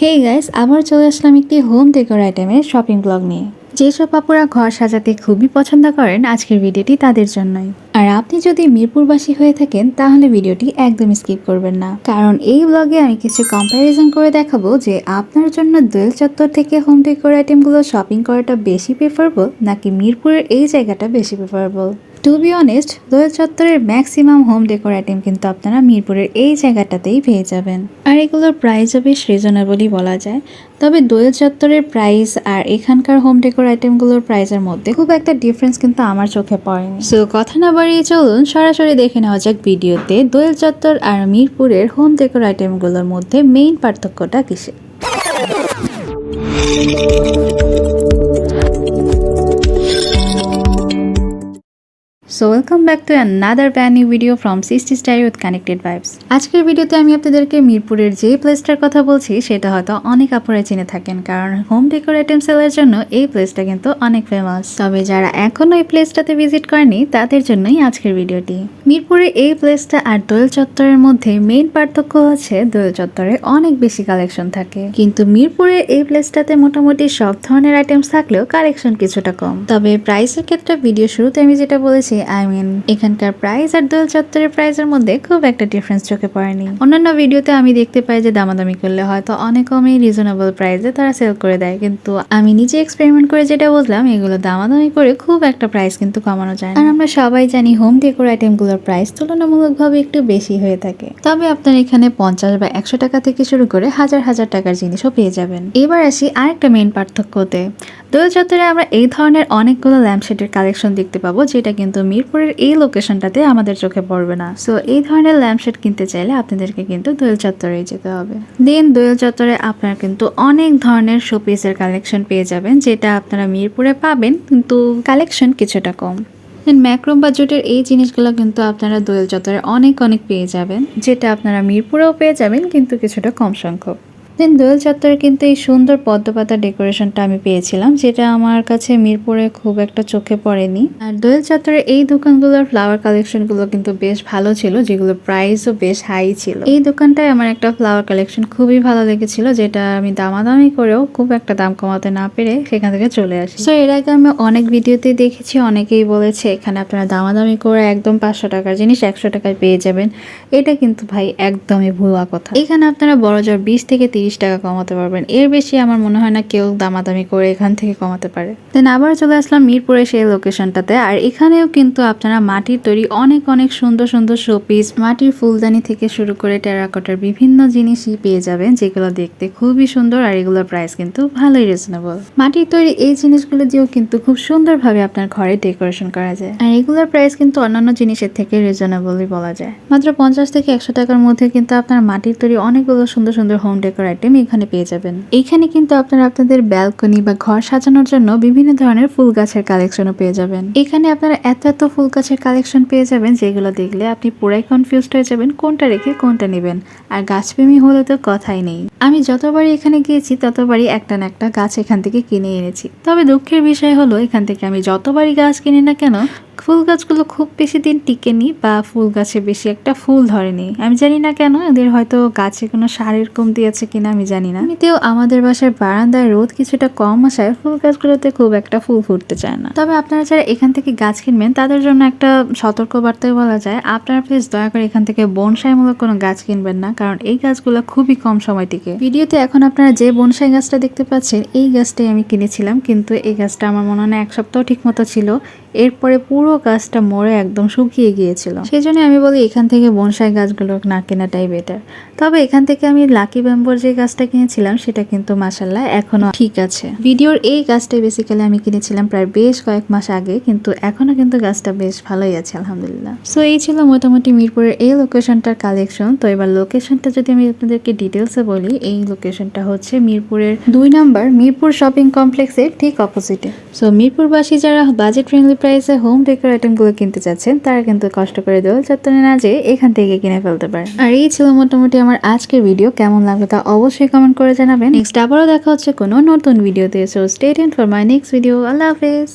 Hey guys আবার চলে আসলাম একটি হোম ডেকোর আইটেমের শপিং ব্লগ নিয়ে। যেসব আপুরা ঘর সাজাতে খুবই পছন্দ করেন, আজকের ভিডিওটি তাদের জন্যই। আর আপনি যদি মিরপুরবাসী হয়ে থাকেন, তাহলে ভিডিওটি একদম স্কিপ করবেন না। কারণ এই ব্লগে আমি কিছু কম্প্যারিজন করে দেখাবো যে আপনার জন্য দোয়েল চত্বর থেকে হোম ডেকোর আইটেমগুলো শপিং করাটা বেশি প্রেফারেবল নাকি মিরপুরের এই জায়গাটা বেশি preferable to be honest Doel চত্বরের ম্যাক্সিমাম হোম ডেকোর আইটেম কিন্তু আপনারা মিরপুরের এই জায়গাটাতেই পেয়ে যাবেন। আর এগুলোর প্রাইসও বেশ রিজনেবলই বলা যায়। তবে দোয়েল চত্বরের প্রাইস আর এখানকার হোম ডেকোর আইটেমগুলোর প্রাইসের মধ্যে খুব একটা ডিফারেন্স কিন্তু আমার চোখে পড়েনি। সো কথা না বাড়িয়ে চলুন, সরাসরি দেখে নেওয়া যাক ভিডিওতে দোয়েল চত্বর আর মিরপুরের হোম ডেকোর আইটেমগুলোর মধ্যে মেইন পার্থক্যটা কিসে welcome back to another brand new video from sisty style with connected vibes আজকের ভিডিওতে আমি আপনাদেরকে মিরপুরের যে প্লেসটার কথা বলছি, সেটা হয়তো অনেক আপুরা চিনে থাকেন, কারণ হোম ডেকোর আইটেম সেলের জন্য এই প্লেসটা কিন্তু অনেক ফেমাস তবে যারা এখনও এই প্লেসটাতে ভিজিট করেনি তাদের জন্যই আজকের ভিডিওটি মিরপুরের এই প্লেসটা আর দোয়েল চত্বরের মধ্যে মেইন পার্থক্য হচ্ছে, দোয়েল চত্বরে অনেক বেশি কালেকশন থাকে। কিন্তু মিরপুরের এই প্লেসটাতে মোটামুটি সব ধরনের আইটেমস থাকলেও কালেকশন কিছুটা কম। তবে প্রাইসের ক্ষেত্রে ভিডিও শুরুতে আমি যেটা বলেছি আই মিন এখানকার প্রাইস আর দোল চত্বরের প্রাইসের মধ্যে খুব একটা ডিফারেন্স চোখে পড়েনি। অন্যান্য ভিডিওতে আমি দেখতে পাই যে দামাদামি করলে হয়তো অনেক কমই রিজনেবল প্রাইসে তারা সেল করে দেয়। কিন্তু আমি নিজে এক্সপেরিমেন্ট করে যেটা বুঝলাম, এগুলো দামাদামি করে খুব একটা প্রাইস কিন্তু কমানো যায় আর আমরা সবাই জানি হোম ডেকোর আইটেমগুলোর প্রাইস তুলনামূলকভাবে একটু বেশি হয়ে থাকে। তবে আপনার এখানে পঞ্চাশ বা একশো টাকা থেকে শুরু করে হাজার হাজার টাকার জিনিসও পেয়ে যাবেন। এবার আসি আরেকটা মেন পার্থক্যতে। দোল চত্বরে আমরা এই ধরনের অনেকগুলো ল্যাম্পশেডের কালেকশন দেখতে পাবো, যেটা কিন্তু মিরপুরের এই লোকেশনটাতে আমাদের চোখে পড়বে না। সো এই ধরনের ল্যাম্পশেড কিনতে চাইলে আপনাদেরকে কিন্তু দোয়েল চত্বরে যেতে হবে। দেন দোয়েল চত্বরে আপনারা কিন্তু অনেক ধরনের শোপিসের কালেকশন পেয়ে যাবেন, যেটা আপনারা মিরপুরে পাবেন, কিন্তু কালেকশন কিছুটা কম। ম্যাক্রোম বাজেটের এই জিনিসগুলো কিন্তু আপনারা দোয়েল চত্বরে অনেক অনেক পেয়ে যাবেন, যেটা আপনারা মিরপুরেও পেয়ে যাবেন, কিন্তু কিছুটা কম সংখ্যক। দেন দোয়েল চত্বরে কিন্তু এই সুন্দর পদ্মপাতা ডেকোরেশনটা আমি পেয়েছিলাম, যেটা আমার কাছে মিরপুরে খুব একটা চোখে পড়েনি। আর দোয়েল চত্বরে এই দোকানগুলোর ফ্লাওয়ার কালেকশনগুলো কিন্তু বেশ ভালো ছিল যেগুলো প্রাইসও বেশ হাই ছিল। এই দোকানটায় আমার একটা ফ্লাওয়ার কালেকশন খুবই ভালো লেগেছিল, যেটা আমি দামাদামি করেও খুব একটা দাম কমাতে না পেরে সেখান থেকে চলে আসি। সো এর আগে আমি অনেক ভিডিওতে দেখেছি, অনেকেই বলেছে এখানে আপনারা দামাদামি করে একদম পাঁচশো টাকার জিনিস একশো টাকায় পেয়ে যাবেন। এটা কিন্তু ভাই একদমই ভুয়া কথা। এখানে আপনারা বড় জোর বিশ থেকে তিরিশ টাকা কমাতে পারবেন। এর বেশি আমার মনে হয় না কেউ দামাদামি করে এখান থেকে কমাতে পারে। দেন আবার চলে আসলাম মিরপুরে সেই লোকেশনটাতে আর এখানেও কিন্তু আপনারা মাটির তৈরি অনেক অনেক সুন্দর সুন্দর শোপিস মাটির ফুলদানি থেকে শুরু করে টেরাকটার বিভিন্ন জিনিসই পেয়ে যাবেন, যেগুলো দেখতে খুবই সুন্দর আর এগুলোর প্রাইস কিন্তু ভালোই রিজনেবল মাটির তৈরি এই জিনিসগুলো দিয়েও কিন্তু খুব সুন্দরভাবে আপনার ঘরে ডেকোরেশন করা যায়। আর এগুলোর প্রাইস কিন্তু অন্যান্য জিনিসের থেকে রিজনেবলই বলা যায়। মাত্র পঞ্চাশ থেকে একশো টাকার মধ্যে কিন্তু আপনার মাটির তৈরি অনেকগুলো সুন্দর সুন্দর হোম ডেকোর আইটেম এখানে পেয়ে যাবেন। এইখানে কিন্তু আপনারা আপনাদের ব্যালকনি বা ঘর সাজানোর জন্য বিভিন্ন ধরনের ফুল গাছের কালেকশনও পেয়ে যাবেন। এখানে আপনারা এত এত ফুল গাছের কালেকশন পেয়ে যাবেন, যেগুলো দেখলে আপনি পুরাই কনফিউজড হয়ে যাবেন, কোনটা রেখে কোনটা নেবেন। আর গাছপ্রেমী হলে তো কথাই নেই। আমি যতবারই এখানে গিয়েছি, ততবারই একটা না একটা গাছ এখান থেকে কিনে এনেছি। তবে দুঃখের বিষয় হলো, এখান থেকে আমি যতবারই গাছ কিনি না কেন ফুল গাছগুলো খুব বেশি দিন টিকেনি বা ফুল গাছে বেশি একটা ফুল ধরেনি। আমি জানি না কেন, এদের হয়তো গাছে কোনো সারের কম দিয়েছে কিনা, আমি জানি না। এমনিতেও আমাদের বাসার বারান্দায় রোদ কিছুটা কম আসায় ফুল গাছগুলোতে খুব একটা ফুল ফুটতে চায় না। তবে আপনারা যারা এখান থেকে গাছ কিনবেন, তাদের জন্য একটা সতর্ক বার্তায় বলা যায়। আপনারা প্লিজ দয়া করে এখান থেকে বনসাইমূলক কোনো গাছ কিনবেন না, কারণ এই গাছগুলো খুবই কম সময় টিকে। ভিডিওতে এখন আপনারা যে বনসাই গাছটা দেখতে পাচ্ছেন, এই গাছটাই আমি কিনেছিলাম, কিন্তু এই গাছটা আমার মনে হয় এক সপ্তাহ ঠিক মতো ছিল। এরপরে পুরো গাছটা মরে একদম শুকিয়ে গিয়েছিল। সেই জন্য আমি বলি এখান থেকে বনসাই গাছগুলো না কেনাটাই বেটার তবে এখান থেকে আমি লাকি ব্যাম্বোর যে গাছটা কিনেছিলাম, সেটা কিন্তু মাসাল্লাহ এখনও ঠিক আছে। ভিডিওর এই গাছটাই বেসিক্যালি আমি কিনেছিলাম প্রায় বেশ কয়েক মাস আগে, কিন্তু এখনও কিন্তু গাছটা বেশ ভালোই আছে, আলহামদুলিল্লাহ। সো এই ছিল মোটামুটি মিরপুরের এই লোকেশনটার কালেকশন তো এবার লোকেশনটা যদি আমি আপনাদেরকে ডিটেলসে বলি, এই লোকেশনটা হচ্ছে মিরপুরের দুই নাম্বার মিরপুর শপিং কমপ্লেক্সের ঠিক অপোজিটে সো মিরপুরবাসী যারা বাজেট ফ্রেন্ডলি প্রাইসে হোম ডেকোর আইটেমগুলো কিনতে চাচ্ছেন তারা কিন্তু কষ্ট করে দোল চত্বরে না যেয়ে এখান থেকে কিনে ফেলতে পারেন। আর এই ছিল মোটামুটি আমার আজকের ভিডিও কেমন লাগল তা অবশ্যই কমেন্ট করে জানাবেন। নেক্সট আবারও দেখা হচ্ছে কোনো নতুন ভিডিওতে so stay for my next video আল্লাহ হাফেজ।